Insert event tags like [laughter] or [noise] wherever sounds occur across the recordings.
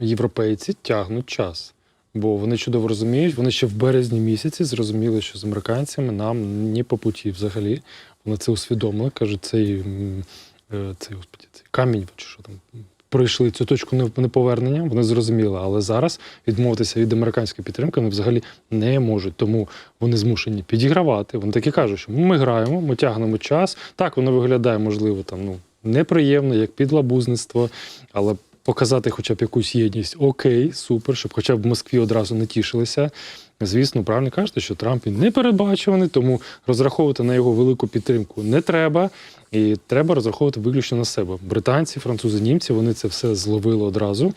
європейці тягнуть час. Бо вони чудово розуміють, вони ще в березні місяці зрозуміли, що з американцями нам не по путі взагалі. Вони це усвідомили. кажуть, цей, е, цей, господі, цей камінь, чи що там, пройшли цю точку не- неповернення, вони зрозуміли. Але зараз відмовитися від американської підтримки вони взагалі не можуть. Тому вони змушені підігравати. Вони таки кажуть, що ми граємо, ми тягнемо час. Так, воно виглядає, можливо, там ну неприємно, як підлабузництво, але показати хоча б якусь єдність, окей, супер, щоб хоча б в Москві одразу не тішилися. Звісно, правильно кажете, що Трамп він не передбачуваний, тому розраховувати на його велику підтримку не треба. І треба розраховувати виключно на себе. Британці, французи, німці вони це все зловили одразу.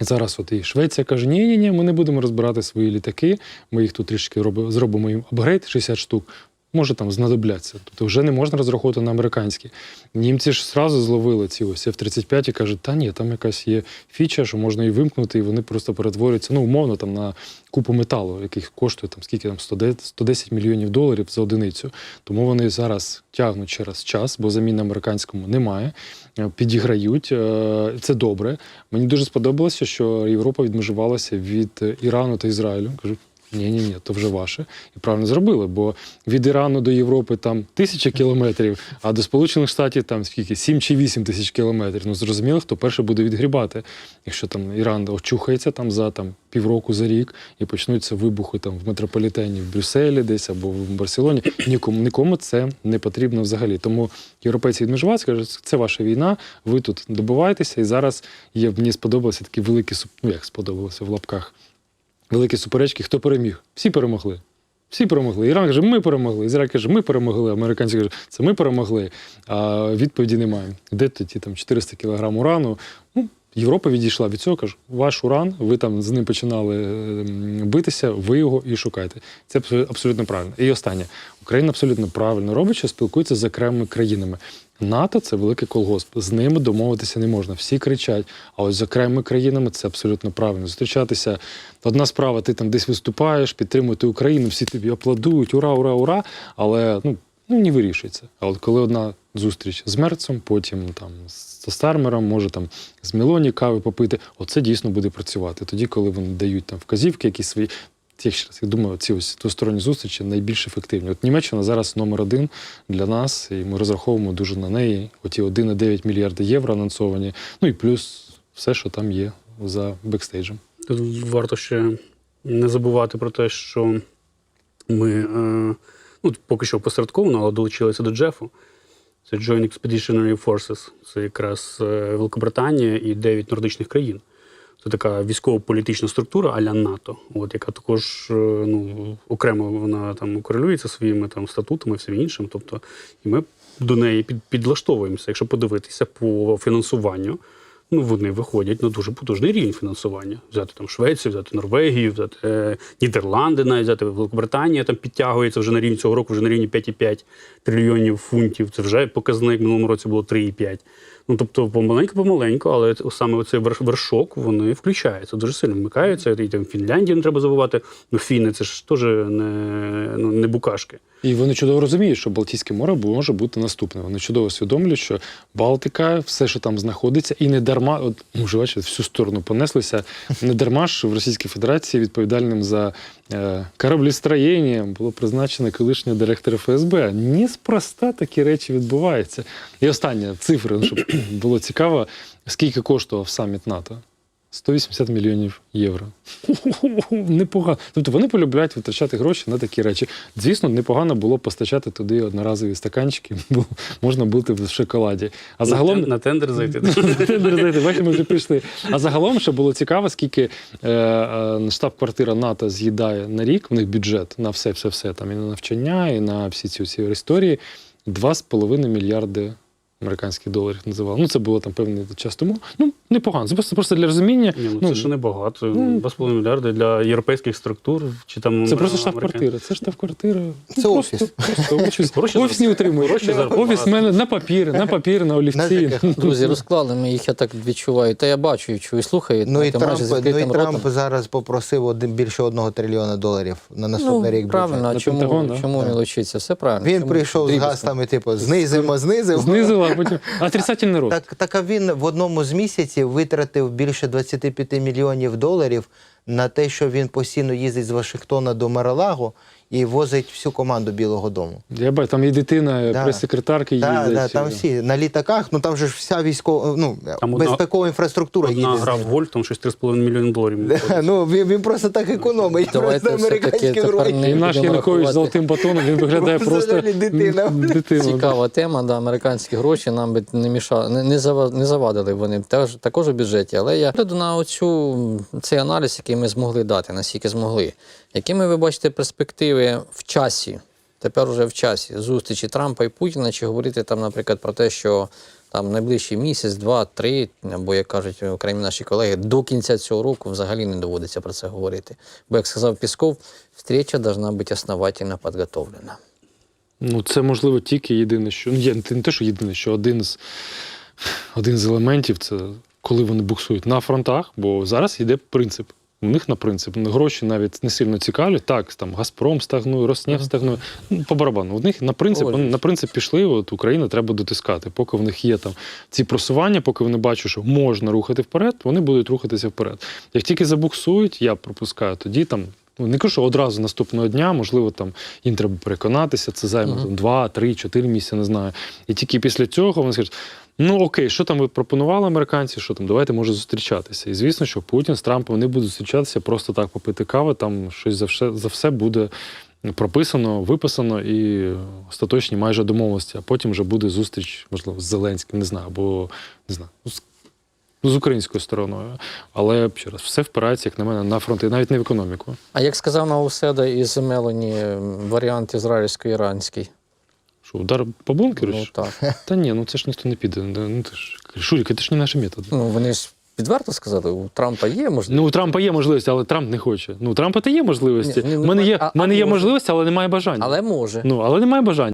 Зараз от і Швеція каже: ні, ні, ні, ми не будемо розбирати свої літаки. Ми їх тут трішки роби- зробимо їм апгрейд 60 штук. Може там знадобляться. Тобто вже не можна розраховувати на американські. Німці ж зразу зловили ці ось F-35 і кажуть, та ні, там якась є фіча, що можна її вимкнути, і вони просто перетворюються, ну, умовно, там на купу металу, який коштує там скільки там 110 110 мільйонів доларів за одиницю. Тому вони зараз тягнуть через час, бо замін американському немає. Е, Підіграють. Е, Це добре. Мені дуже сподобалося, що Європа відмежувалася від е, Ірану та Ізраїлю. Кажуть, ні, ні, ні, то вже ваше. І правильно зробили, бо від Ірану до Європи там тисяча кілометрів, а до Сполучених Штатів там скільки? 7 чи 8 тисяч кілометрів. Ну зрозуміло, хто перший буде відгрібати. Якщо там Іран очухається там за там півроку за рік і почнуться вибухи там в метрополітені в Брюсселі десь або в Барселоні. Нікому нікому це не потрібно взагалі. Тому європейці відмежуваються, кажуть, це ваша війна, ви тут добиваєтеся. І зараз є мені сподобалося такі великі ну як сподобалося в лапках. Великі суперечки, хто переміг? Всі перемогли. Всі перемогли. Іран каже, ми перемогли. Ізраїль каже, ми перемогли. Американці кажуть, це ми перемогли. А відповіді немає. Де тоді там 400 кілограм урану? Ну, Європа відійшла від цього, каже, ваш уран, ви там з ним починали ем, битися, ви його і шукайте. Це абсолютно правильно. І останнє. Україна абсолютно правильно робить, що спілкується з окремими країнами. НАТО це великий колгосп. З ними домовитися не можна. Всі кричать. А ось з окремими країнами це абсолютно правильно. Зустрічатися. Одна справа, ти там десь виступаєш, підтримуєте Україну, всі тобі аплодують, ура, ура, ура. Але ну, ну не вирішується. А от коли одна зустріч з Мерцем, потім там з Стармером, може там з Мелоні кави попити, оце дійсно буде працювати. Тоді, коли вони дають там вказівки, якісь свої. Я ще раз я думаю, ці ось двосторонні зустрічі найбільш ефективні. От Німеччина зараз номер один для нас, і ми розраховуємо дуже на неї. Оті 1,9 мільярди євро анонсовані. Ну і плюс все, що там є за бекстейджем. Тут варто ще не забувати про те, що ми е, ну, поки що посередковано, але долучилися до Джефу. Це Joint Expeditionary Forces. Це якраз е, Великобританія і 9 нордичних країн. Це така військово-політична структура а-ля НАТО, от, яка також е, ну, окремо вона там корелюється своїми там, статутами всім іншим. Тобто, і ми до неї під, підлаштовуємося. Якщо подивитися по фінансуванню, ну вони виходять на дуже потужний рівень фінансування. Взяти там Швецію, взяти Норвегію, взяти е, Нідерланди, навіть взяти Великобританія там підтягується вже на рівні цього року, вже на рівні 5,5 трильйонів фунтів. Це вже показник. Минулому році було 3,5. Ну тобто, помаленьку, помаленьку, але саме оцей вершок вони включаються дуже сильно вмикаються. І там Фінляндію не треба забувати. Ну, фіни це ж теж не, ну, не букашки. І вони чудово розуміють, що Балтійське море може бути наступне. Вони чудово усвідомлюють, що Балтика, все, що там знаходиться, і не дарма, от може, бачите, всю сторону понеслися. Не дарма ж в Російській Федерації відповідальним за е, кораблістроєння було призначено колишнього директора ФСБ. Неспроста такі речі відбуваються. І остання цифра, ну, щоб було цікаво, скільки коштував саміт НАТО. 180 мільйонів євро. [laughs] Непогано. Тобто вони полюбляють витрачати гроші на такі речі. Звісно, непогано було постачати туди одноразові стаканчики, [laughs] бо можна бути в шоколаді. А загалом на, тен- на тендер зайти. [laughs] Тендер, знаєте, бачите, ми вже прийшли. А загалом ще було цікаво, скільки е, е, штаб-квартира НАТО з'їдає на рік. У них бюджет на все, все, все там і на навчання, і на всі ці всі історії. 2,5 мільярди американських доларів називали. Ну, це було там певний час тому. Ну, непогано. Це просто, просто для розуміння. Ні, ну, Ну, це ж небагато. ну, 2,5 мільярди для європейських структур. Чи там Це просто штаб-квартира. Це штаб-квартира. Ну, Це просто- офіс. [laughs] Просто офіс. Офіс не утримує. Офіс в мене на папір, на папір, на олівці. [laughs] Друзі, розклали ми їх, я так відчуваю. Та я бачу і чую, і слухаю. Ну і Трамп, ну і Трамп зараз попросив один більше одного трильйона доларів на наступний рік. Ну, правильно, чому, чому мілочиться? Все правильно. Він прийшов з гастами, типу, знизимо, знизимо. Знизила, а рост. Так, так а він в одному з місяців витратив більше 25 мільйонів доларів на те, що він постійно їздить з Вашингтона до Маралаго і возить всю команду Білого Дому. Я бачу, там і дитина, Да. прес-секретарки їздять. да, там всі на літаках, ну там же ж вся військова, ну Там одна- безпекова інфраструктура Одна їде. з гра в гольф, там щось 3,5 мільйони доларів. [laughs] Ну він, він просто так економить. Давайте просто американські гроші. І наш Янукович з золотим батоном, він виглядає просто дитина. дитина. Цікава тема, да, американські гроші нам би не мішали, не, не завадили вони теж, також у бюджеті. Але я гляду на оцю, цей аналіз, який ми змогли дати, наскільки змогли. Якими ви бачите перспективи в часі, тепер уже в часі зустрічі Трампа і Путіна, чи говорити там, наприклад, про те, що там найближчий місяць, два, три, або як кажуть окремі наші колеги, до кінця цього року взагалі не доводиться про це говорити. Бо, як сказав Пісков, встреча должна бути основательно підготовлена. Ну, це можливо тільки єдине, що ну, є не те, що єдине, що один з один з елементів це коли вони буксують на фронтах, бо зараз йде принцип. У них на принцип гроші навіть не сильно цікавлять. Так, там Газпром стагнує, Роснефть стагнує. Ну, по барабану. У них на принцип, вони на принцип пішли. От Україна треба дотискати. Поки в них є там ці просування, поки вони бачать, що можна рухати вперед, вони будуть рухатися вперед. Як тільки забуксують, я пропускаю, тоді там. Ну, не кажу, що одразу наступного дня, можливо, там їм треба переконатися, це займе там, два, три, чотири місяці, не знаю. І тільки після цього вони скажуть: ну окей, що там ви пропонували американці? Що там, давайте може зустрічатися. І звісно, що Путін з Трампом не будуть зустрічатися просто так попити кави, там щось за все, за все буде прописано, виписано і остаточні майже домовленості. А потім вже буде зустріч, можливо, з Зеленським, не знаю, або не знаю. з- Ну, з українською стороною, але ще раз, все впирається, як на мене, на фронти, навіть не в економіку. А як сказав Науседа із Мелоні, варіант ізраїльсько-іранський. Що, удар по бункеру? Ну так. Та ні, ну це ж ніхто не піде. Ну ти ж Шурік, це ж не наші методи. Ну вони ж відверто сказали, у Трампа є можливість. Ну, у Трампа є можливості, але Трамп не хоче. Ну, у Трампа та є можливості. Ні, У мене є, а- мене а є може. можливості, але немає бажання. Але може. Ну, але немає бажання.